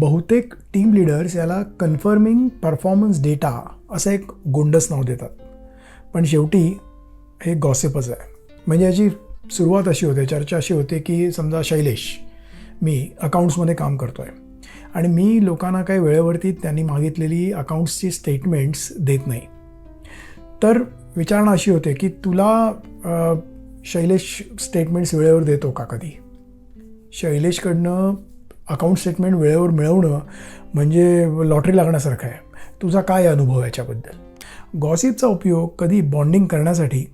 बहुतेक team leaders याला confirming performance data असं एक गोंडस नाव देतात. पण शेवटी हे गॉसिपच आहे. म्हणजे याची सुरुवात अशी होते चर्चा अशी होते की समजा शैलेश मी अकाउंट्समध्ये काम करतो आहे आणि मी लोकांना काही वेळेवरती त्यांनी मागितलेली अकाउंट्सची स्टेटमेंट्स देत नाही. तर विचारणा अशी होते की तुला शैलेश स्टेटमेंट्स वेळेवर देतो का कधी? शैलेशकडनं अकाउंट स्टेटमेंट वेळेवर मिळवणं म्हणजे लॉटरी लागण्यासारखं आहे. तुझा काय अनुभव याच्याबद्दल? गॉसिपचा उपयोग कधी बॉन्डिंग करण्यासाठी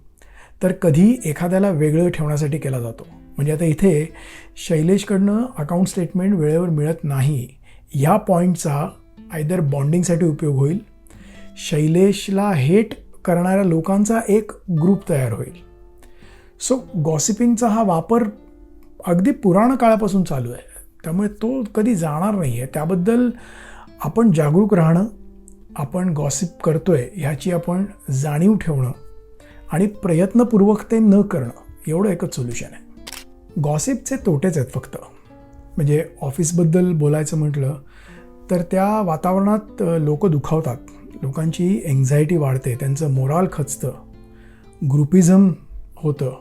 तर कधी एखाद्याला वेगळं ठेवण्यासाठी केला जातो. म्हणजे आता इथे शैलेशकडनं अकाउंट स्टेटमेंट वेळेवर मिळत नाही. ह्या पॉईंटचा आयदर बॉन्डिंगसाठी उपयोग होईल शैलेशला हेट करणाऱ्या लोकांचा एक ग्रुप तयार होईल. सो गॉसिपिंगचा हा वापर अगदी पुराण काळापासून चालू आहे. त्यामुळे तो कधी जाणार नाही आहे त्याबद्दल आपण जागरूक राहणं आपण गॉसिप करतोय ह्याची आपण जाणीव ठेवणं आणि प्रयत्नपूर्वक ते न करणं एवढं एकच सोल्युशन आहे. गॉसिपचे तोटेच आहेत फक्त. म्हणजे ऑफिसबद्दल बोलायचं म्हटलं तर त्या वातावरणात लोक दुखावतात. लोकांची एन्झायटी वाढते त्यांचं मोराल खचतं ग्रुपिझम होतं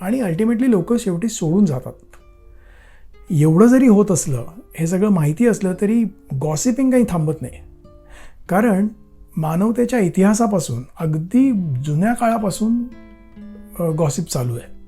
आणि अल्टिमेटली लोक शेवटी सोडून जातात. एवढं जरी होत असलं हे सगळं माहिती असलं तरी गॉसिपिंग काही थांबत नाही. कारण मानवतेच्या इतिहासापासून अगदी जुन्या काळापासून गॉसिप चालू आहे.